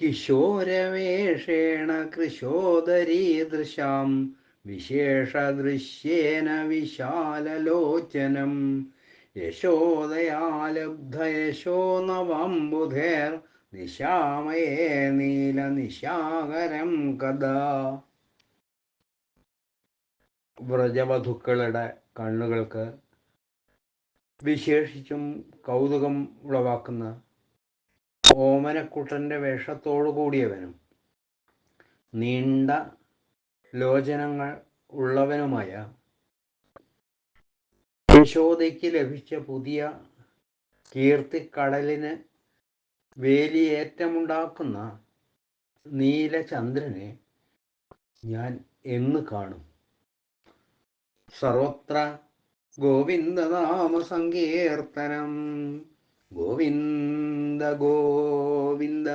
കിശോരവേഷേണ കൃശോദരീദൃശാം വിശേഷദൃശ്യേന വിശാലലോചനം. യശോദയാലബ്ധയശോ നവാംബുധേർ. നിശാമയേ നീല നിശാകരം കഥാ. വ്രജവധുക്കളുടെ കണ്ണുകൾക്ക് വിശേഷിച്ചും കൗതുകം ഉളവാക്കുന്ന ഓമനക്കുട്ടന്റെ വേഷത്തോടു കൂടിയവനും നീണ്ട ലോചനങ്ങൾ ഉള്ളവനുമായ യശോദയ്ക്ക് ലഭിച്ച പുതിയ കീർത്തിക്കടലിന് വേലിയേറ്റമുണ്ടാക്കുന്ന നീലചന്ദ്രനെ ഞാൻ എന്ന് കാണും. സർവത്ര ഗോവിന്ദനാമ സങ്കീർത്തനം ഗോവിന്ദ ಗೋವಿಂದ